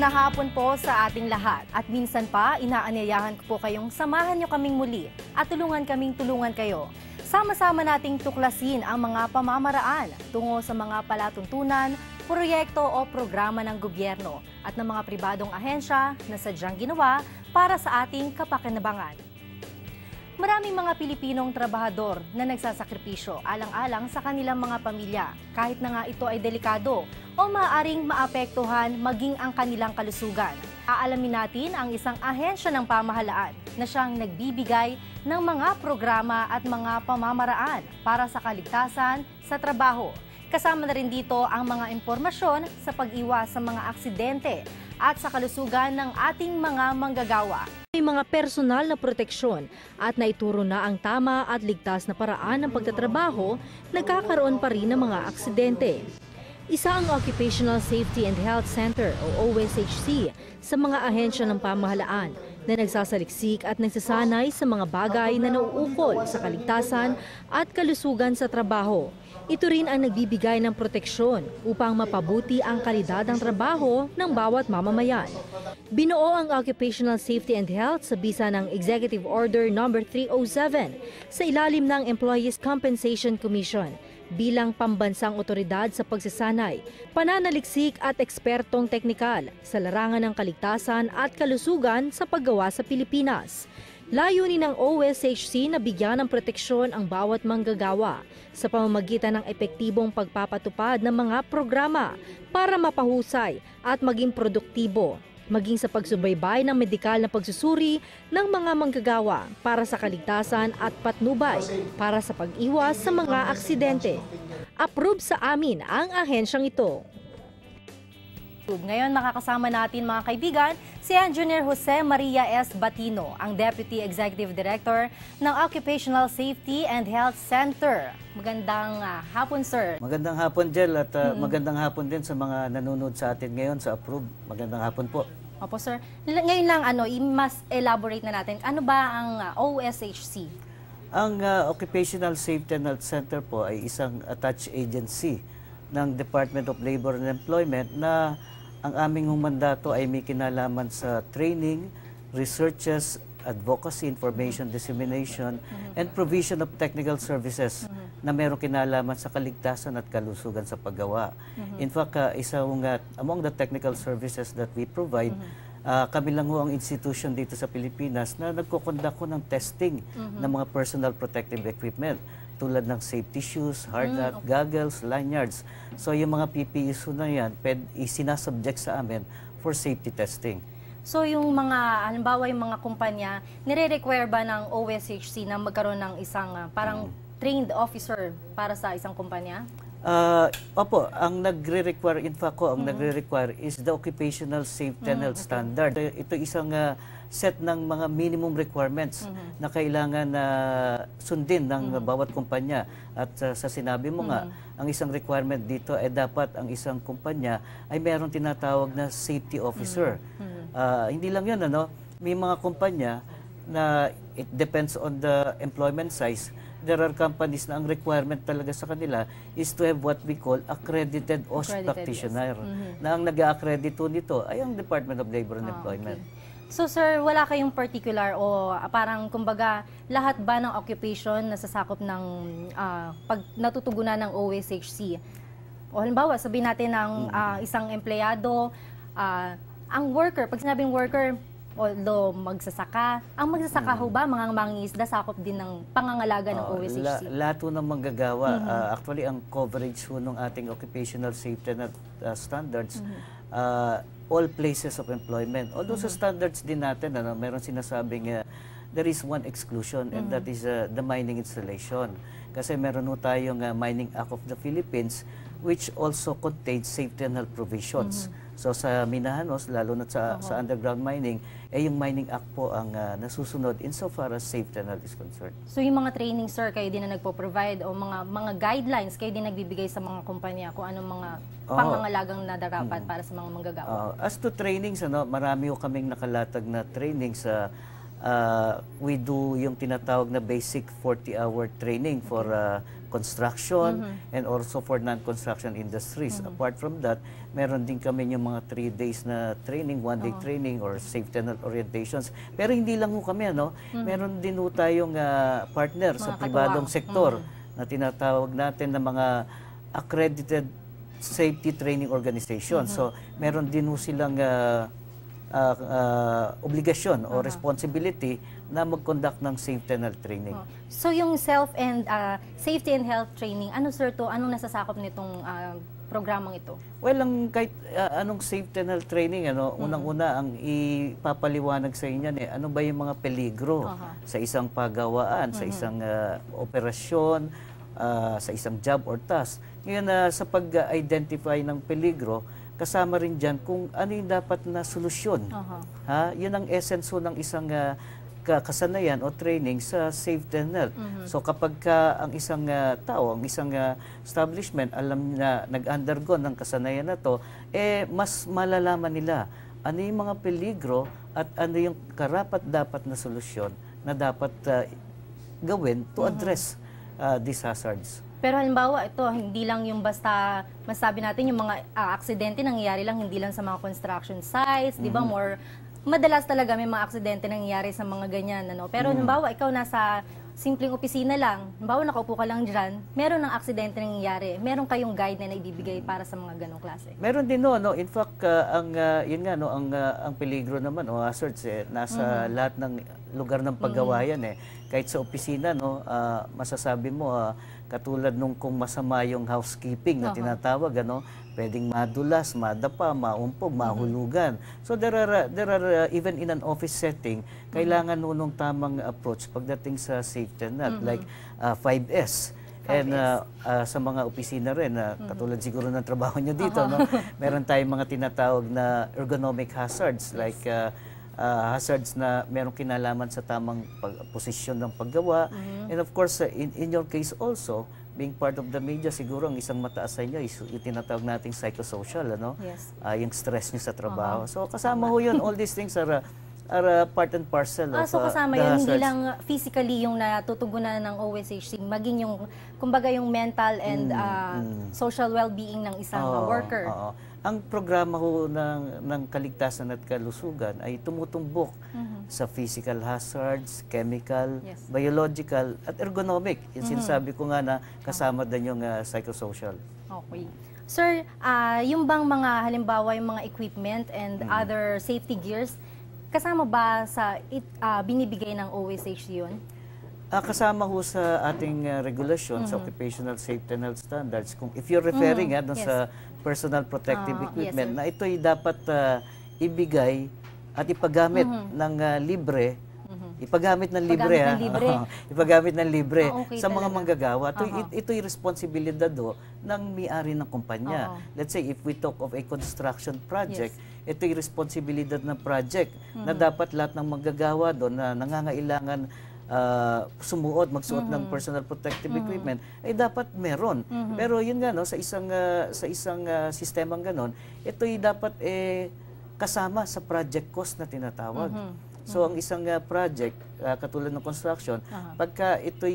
Na hapon po sa ating lahat. At minsan pa, inaanyayahan ko po kayong samahan nyo kaming muli at tulungan kaming tulungan kayo. Sama-sama nating tuklasin ang mga pamamaraan tungo sa mga palatuntunan, proyekto o programa ng gobyerno at ng mga pribadong ahensya na sadyang ginawa para sa ating kapakinabangan. Maraming mga Pilipinong trabahador na nagsasakripisyo alang-alang sa kanilang mga pamilya kahit na nga ito ay delikado o maaaring maapektuhan maging ang kanilang kalusugan. Aalamin natin ang isang ahensya ng pamahalaan na siyang nagbibigay ng mga programa at mga pamamaraan para sa kaligtasan sa trabaho. Kasama na rin dito ang mga impormasyon sa pag-iwas sa mga aksidente at sa kalusugan ng ating mga manggagawa. May mga personal na proteksyon at naituro na ang tama at ligtas na paraan ng pagtatrabaho, nagkakaroon pa rin ng mga aksidente. Isa ang Occupational Safety and Health Center o OSHC sa mga ahensya ng pamahalaan na nagsasaliksik at nagsasanay sa mga bagay na nauukol sa kaligtasan at kalusugan sa trabaho. Ito rin ang nagbibigay ng proteksyon upang mapabuti ang kalidad ng trabaho ng bawat mamamayan. Binuo ang Occupational Safety and Health sa bisa ng Executive Order No. 307 sa ilalim ng Employees Compensation Commission bilang pambansang otoridad sa pagsasanay, pananaliksik at ekspertong teknikal sa larangan ng kaligtasan at kalusugan sa paggawa sa Pilipinas. Layunin ng OSHC na bigyan ng proteksyon ang bawat manggagawa sa pamamagitan ng epektibong pagpapatupad ng mga programa para mapahusay at maging produktibo maging sa pagsubaybay ng medikal na pagsusuri ng mga manggagawa para sa kaligtasan at patnubay para sa pag-iwas sa mga aksidente. Approve sa amin ang ahensyang ito. Ngayon makakasama natin mga kaibigan si Engineer Jose Maria S. Batino, ang Deputy Executive Director ng Occupational Safety and Health Center. Magandang uh, hapon, sir. Magandang hapon, Jel, at uh, mm-hmm. magandang hapon din sa mga nanonood sa atin ngayon sa Approve. Magandang hapon po. Opo, sir. Ngayon lang, ano, mas elaborate na natin. Ano ba ang uh, OSHC? Ang uh, Occupational Safety and Health Center po ay isang attached agency ng Department of Labor and Employment na ang aming mandato ay may kinalaman sa training, researches, advocacy, information dissemination, and provision of technical services na mayroong kinalaman sa kaligtasan at kalusugan sa paggawa. In fact, uh, isang uh, among the technical services that we provide, uh, kami lang ho ang institution dito sa Pilipinas na nagkukondak ko ng testing ng mga personal protective equipment tulad ng safety shoes, hard hat, mm, okay. goggles, lanyards. So yung mga PPEs na yan, ped, isinasubject sa amin for safety testing. So yung mga, halimbawa yung mga kumpanya, nire-require ba ng OSHC na magkaroon ng isang uh, parang mm. trained officer para sa isang kumpanya? Uh, opo, ang nagre-require, in fact ko, ang mm-hmm. nagre-require is the Occupational Safety and Health mm-hmm. Standard. Ito isang uh, set ng mga minimum requirements mm-hmm. na kailangan na uh, sundin ng mm-hmm. bawat kumpanya. At uh, sa sinabi mo mm-hmm. nga, ang isang requirement dito ay dapat ang isang kumpanya ay meron tinatawag na safety officer. Mm-hmm. Uh, hindi lang yun, ano? may mga kumpanya na it depends on the employment size there are companies na ang requirement talaga sa kanila is to have what we call accredited OSH accredited, practitioner. Yes. Mm-hmm. Na ang nag-accredito nito ay ang Department of Labor and oh, Employment. Okay. So sir, wala kayong particular o parang kumbaga lahat ba ng occupation na sasakop ng uh, pag natutugunan ng OSHC? O halimbawa, sabihin natin ng uh, isang empleyado, uh, ang worker, pag sinabing worker, although magsasaka, ang magsasaka hmm. ho ba, mga mangingisda, sakop din ng pangangalaga ng OSHC? La, lahat ng manggagawa. Mm-hmm. Uh, actually, ang coverage ho ng ating occupational safety and uh, standards, mm-hmm. uh, all places of employment. Although mm-hmm. sa standards din natin, ano, meron sinasabing uh, there is one exclusion mm-hmm. and that is uh, the mining installation. Kasi meron ho tayong uh, Mining Act of the Philippines which also contains safety and health provisions. Mm-hmm. So sa Minahanos, lalo na sa, uh-huh. sa underground mining, eh yung Mining Act po ang uh, nasusunod insofar as safety and health is concerned. So yung mga training, sir, kayo din na nagpo-provide o mga mga guidelines kayo din nagbibigay sa mga kumpanya kung anong mga oh. pangangalagang nadarapat hmm. para sa mga manggagawa? Uh, as to trainings, ano, marami ko kaming nakalatag na training sa uh, we do yung tinatawag na basic 40-hour training for uh, construction and also for non-construction industries. Apart from that, meron din kami yung mga 3 days na training, 1 day training or safety and orientations. Pero hindi lang ho kami, ano? Meron din ho tayong uh, partner sa Mga pribadong katuwang. sektor na tinatawag natin na mga accredited safety training organization. So, meron din ho silang uh, uh, uh, obligasyon o responsibility na mag-conduct ng safety and health training. Oh. So yung self and ah, safety and health training, ano sir to? Anong nasasakop nitong ah, programang ito? Well, ang kahit uh, anong safety and health training, ano, unang-una ang ipapaliwanag sa inyo eh, ano ba yung mga peligro Aha. sa isang pagawaan, sa isang uh, operasyon, uh, sa isang job or task. Ngayon, uh, sa pag-identify ng peligro, kasama rin dyan kung ano yung dapat na solusyon. Aha. Ha? Yun ang essence ng isang ka- kasanayan o training sa safety and health. So kapag ka ang isang ah, tao, ang isang ah, establishment alam na nag-undergo ng kasanayan na to, eh mas malalaman nila ano yung mga peligro at ano yung karapat dapat na solusyon na dapat ah, gawin to address ah, these hazards. Pero halimbawa, ito, hindi lang yung basta, masabi natin, yung mga ah, aksidente nangyayari lang, hindi lang sa mga construction sites, di ba? More, madalas talaga may mga aksidente nangyayari sa mga ganyan, ano? Pero halimbawa, ikaw nasa simpleng opisina lang, halimbawa nakaupo ka lang dyan, meron ng aksidente nangyayari, meron kayong guide na naibibigay para sa mga ganong klase. Meron din no, no. In fact, uh, ang uh, yun nga no, ang uh, ang peligro naman o hazards eh nasa lahat ng lugar ng paggawa yan eh. Kahit sa opisina no, uh, masasabi mo uh, katulad nung kung masama yung housekeeping na tinatawag ano, pwedeng madulas, madapa, maumpog, mahulugan. So there are uh, there are uh, even in an office setting, kailangan mm nung tamang approach pagdating sa safety net like uh, 5S. And uh, uh, sa mga opisina rin, uh, katulad siguro ng trabaho nyo dito, no? meron tayong mga tinatawag na ergonomic hazards like uh, uh, hazards na merong kinalaman sa tamang pag- posisyon ng paggawa. And of course, uh, in, in your case also, being part of the media, siguro ang isang mataas sa inyo is yung tinatawag nating psychosocial, ano? Yes. Ah, yung stress nyo sa trabaho. So kasama ho yun, all these things are, uh, are uh, part and parcel Ah, of so uh, kasama the yun, hindi lang physically yung natutugunan ng OSHC, maging yung, kumbaga yung mental and ah, social well-being ng isang Mm, Oo, worker. oo. Ang programa ho ng, ng kaligtasan at kalusugan ay tumutumbok sa physical hazards, chemical, Mm-hmm. Yes. Mm-hmm. biological, at ergonomic. Yung sinasabi ko nga na kasama din yung uh, psychosocial. Okay. Sir, ah, yung bang mga halimbawa yung mga equipment and Mm. other safety gears, kasama ba sa it, ah, binibigay ng OSHC yun? Ah, kasama ho sa ating uh, regulasyon sa occupational safety and health standards. Kung if you're referring ah, dun Yes. sa personal protective yes, equipment sir. na ito'y dapat ah, ibigay at ipagamit ng ah, libre Ipagamit ng libre, Ipagamit ng libre. Ipagamit ng libre Ah, okay sa mga talaga. manggagawa. Ito, it- ito'y responsibilidad do ng may-ari ng kumpanya. Oo. Let's say, if we talk of a construction project, ito'y responsibilidad ng project na dapat lahat ng manggagawa doon na nangangailangan ah, sumuot, magsuot ng personal protective equipment, ay dapat meron. Pero yun nga, no, sa isang, ah, sa isang ah, sistemang ganon, ito'y dapat eh, kasama sa project cost na tinatawag. So ang isang uh, project uh, katulad ng construction, pagka ito'y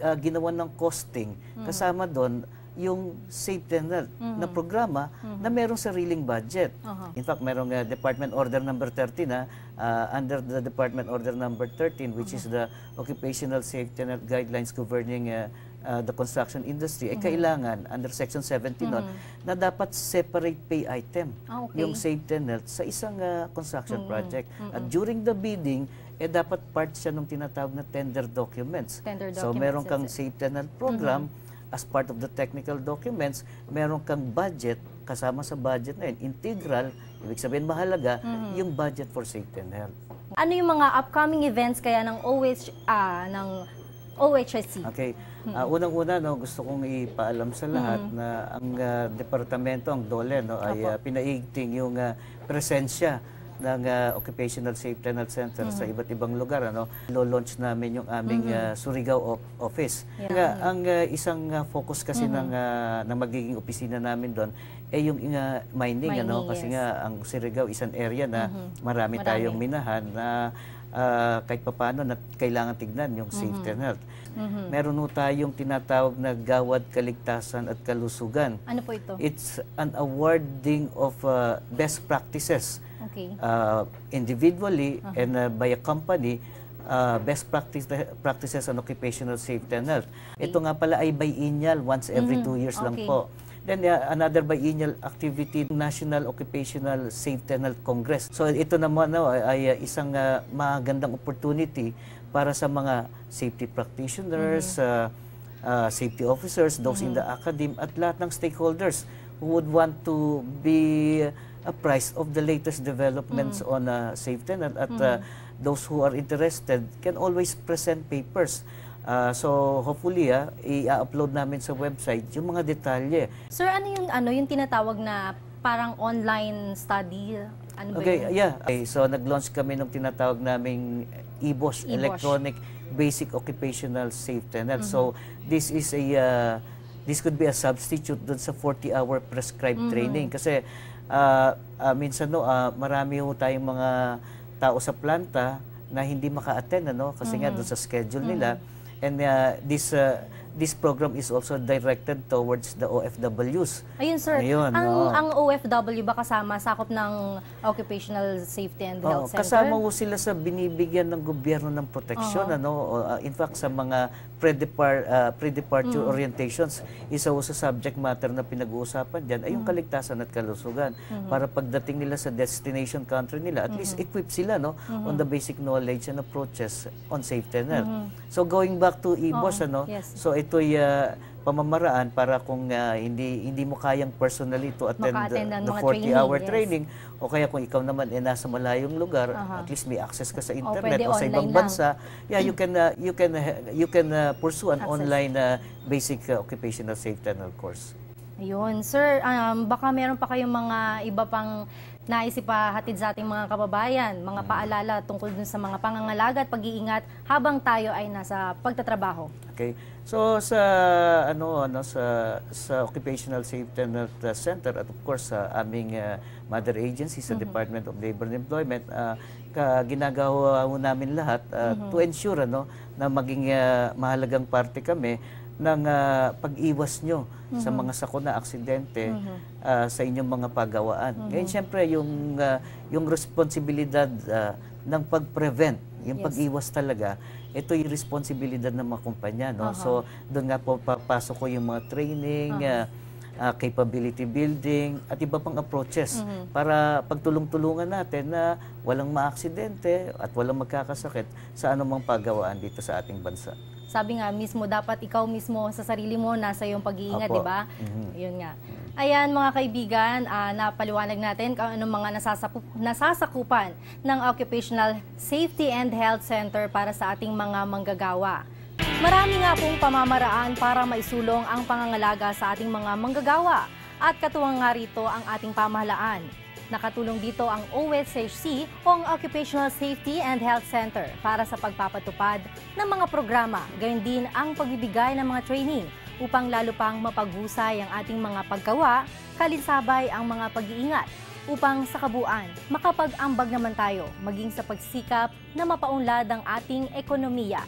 uh, ginawa ng costing, kasama doon yung safety and health na programa na merong sariling budget. Aha. In fact, merong uh, Department Order number 13 na uh, under the Department Order number 13 which is the Occupational Safety and Guidelines governing uh, uh, the construction industry, ay kailangan under Section 17 nun, na dapat separate pay item Ah, okay. yung safety health sa isang uh, construction project. At during the bidding, eh dapat part siya ng tinatawag na tender documents. Tender so documents, meron that's kang safety health program as part of the technical documents, meron kang budget kasama sa budget na yun, integral, ibig sabihin mahalaga, yung budget for safety and health. Ano yung mga upcoming events kaya ng OH ah, ng OHSC? Okay. Ah, unang-una no, gusto kong ipaalam sa lahat na ang ah, departamento, ang DOLE no, ay ah, pinaigting yung ah, presensya ng ah, Occupational Safety and Health Center sa iba't ibang lugar ano. Lo-launch namin yung aming ah, Surigao op- office. Yeah. Nga, ang ah, isang ah, focus kasi ng ah, ng magiging opisina namin doon ay yung ah, mining, ano Mining, kasi yes. nga ang Surigao is an area na marami, Marami. tayong minahan na ah, kahit papaano na kailangan tignan yung safety and health. Meron ho tayong tinatawag na gawad kaligtasan at kalusugan. Ano po ito? It's an awarding of uh, best practices Okay. uh, individually and uh, by a company uh, best practice practices on occupational safety and health. Ito nga pala ay biennial once every two years lang Okay. po. Then uh, another biennial activity, National Occupational Safety and Health Congress. So ito naman no, ay, ay, uh, isang uh, magandang opportunity para sa mga safety practitioners, uh, uh, safety officers, those in the academe at lahat ng stakeholders who would want to be apprised of the latest developments on uh, safety and at uh, those who are interested can always present papers. Uh, so hopefully ah, i-upload namin sa website yung mga detalye. Sir, ano yung ano yung tinatawag na parang online study? Ano ba Okay, yun? yeah. Okay, so nag-launch kami ng tinatawag naming EBOS. EBOS, Electronic Basic Occupational Safety Net. So this is a uh, this could be a substitute dun sa 40-hour prescribed training kasi uh, uh, minsan no uh, marami ho tayong mga tao sa planta na hindi maka-attend ano kasi nga dun sa schedule nila. And uh, this uh, this program is also directed towards the OFWs. Ayun sir, Ayun, ang oo. ang OFW ba kasama sakop ng Occupational Safety and Oo, Health Center? kasama ho sila sa binibigyan ng gobyerno ng proteksyon ano O, uh, in fact sa mga pre-depar uh, pre-departure Mm. orientations isa ho sa subject matter na pinag-uusapan diyan ay yung Mm. kaligtasan at kalusugan Mm-hmm. para pagdating nila sa destination country nila at least equip sila no Mm-hmm. on the basic knowledge and approaches on safety and health. So going back to Mm-hmm. IBOS Oo, ano yes. so ito'y uh, pamamaraan para kung uh, hindi hindi mo kayang personally to attend ng the mga 40 hour training, yes. training o kaya kung ikaw naman eh nasa malayong lugar, Aha. at least may access ka sa O, internet pwede o, sa ibang lang. bansa, yeah, you can uh, you can uh, you can uh, pursue an Access. online uh, basic uh, occupational safety and health course. Ayun, sir, um, baka meron pa kayong mga iba pang nais ipahatid sa ating mga kababayan, mga paalala tungkol dun sa mga pangangalaga at pag-iingat habang tayo ay nasa pagtatrabaho. Okay? So sa ano ano sa sa Occupational Safety and Health uh, Center at of course sa aming uh, mother agency sa Department of Labor and Employment uh, ka, ginagawa namin lahat uh, to ensure ano na maging uh, mahalagang parte kami ng uh, pag-iwas nyo sa mga sakuna aksidente uh, sa inyong mga pagawaan. Ngayon syempre yung uh, yung responsibilidad uh, ng pag-prevent, yung Yes. pag-iwas talaga, ito yung responsibilidad ng mga kumpanya. No? So, doon nga po papasok ko yung mga training, uh, uh, capability building, at iba pang approaches para pagtulong-tulungan natin na walang maaksidente at walang magkakasakit sa anumang pagawaan dito sa ating bansa. Sabi nga mismo, dapat ikaw mismo sa sarili mo, nasa iyong pag-iingat, di ba? Yun nga. Ayan mga kaibigan, ah, napaliwanag natin kung anong mga nasasapu- nasasakupan ng Occupational Safety and Health Center para sa ating mga manggagawa. Marami nga pong pamamaraan para maisulong ang pangangalaga sa ating mga manggagawa at katuwang nga rito ang ating pamahalaan. Nakatulong dito ang OSHC o ang Occupational Safety and Health Center para sa pagpapatupad ng mga programa, gayon din ang pagbibigay ng mga training upang lalo pang mapaghusay ang ating mga paggawa, kalinsabay ang mga pag-iingat upang sa kabuuan makapag-ambag naman tayo maging sa pagsikap na mapaunlad ang ating ekonomiya.